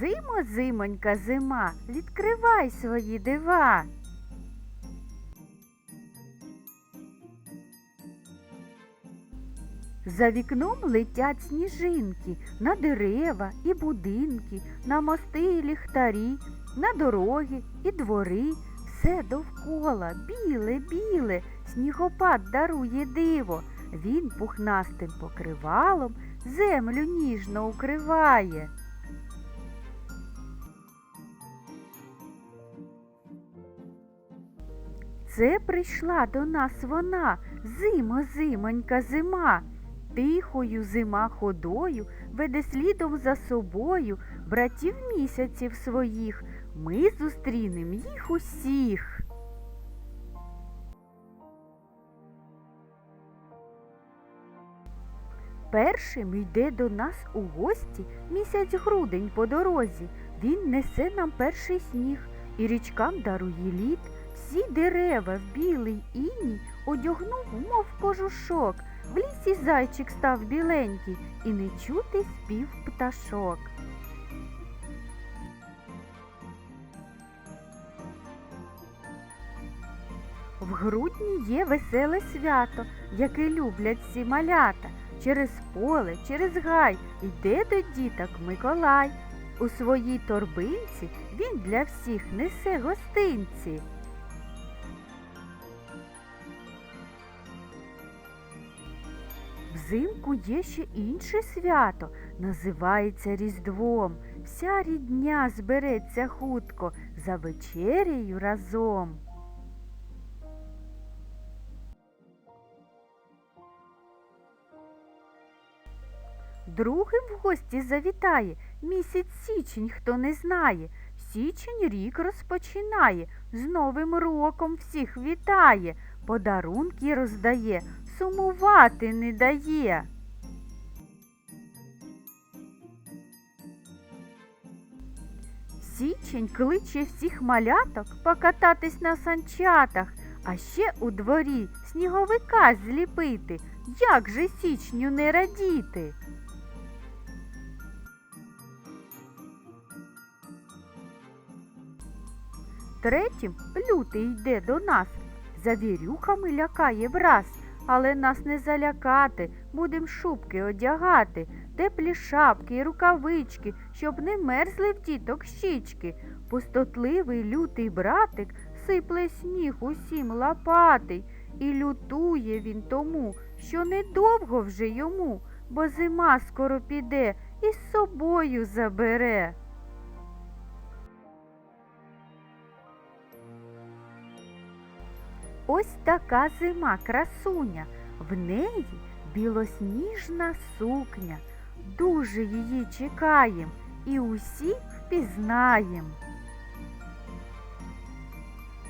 Зимо, зимонька, зима, відкривай свої дива. За вікном летять сніжинки на дерева і будинки, на мости і ліхтарі, на дороги і двори. Все довкола біле, біле, снігопад дарує диво. Він пухнастим покривалом землю ніжно укриває. Це прийшла до нас вона, зимо, зимонька, зима. Тихою зима ходою веде слідом за собою братів місяців своїх. Ми зустрінем їх усіх. Першим йде до нас у гості місяць грудень по дорозі. Він несе нам перший сніг і річкам дарує лід. Всі дерева в білий іній одягнув, мов кожушок. В лісі зайчик став біленький і не чути спів пташок. В грудні є веселе свято, яке люблять всі малята. Через поле, через гай йде до діток Миколай. У своїй торбинці він для всіх несе гостинці. Взимку є ще інше свято, називається Різдвом. Вся рідня збереться хутко за вечерею разом. Другим в гості завітає місяць січень, хто не знає. Січень рік розпочинає, з Новим роком всіх вітає, подарунки роздає, сумувати не дає. Січень кличе всіх маляток покататись на санчатах, а ще у дворі сніговика зліпити. Як же січню не радіти? Третім лютий йде до нас, завірюхами лякає враз, але нас не залякати, будем шубки одягати, теплі шапки і рукавички, щоб не мерзли в діток щічки. Пустотливий лютий братик сипле сніг усім лопатий, і лютує він тому, що недовго вже йому, бо зима скоро піде і з собою забере. Ось така зима красуня, в неї білосніжна сукня. Дуже її чекаєм і усі впізнаєм.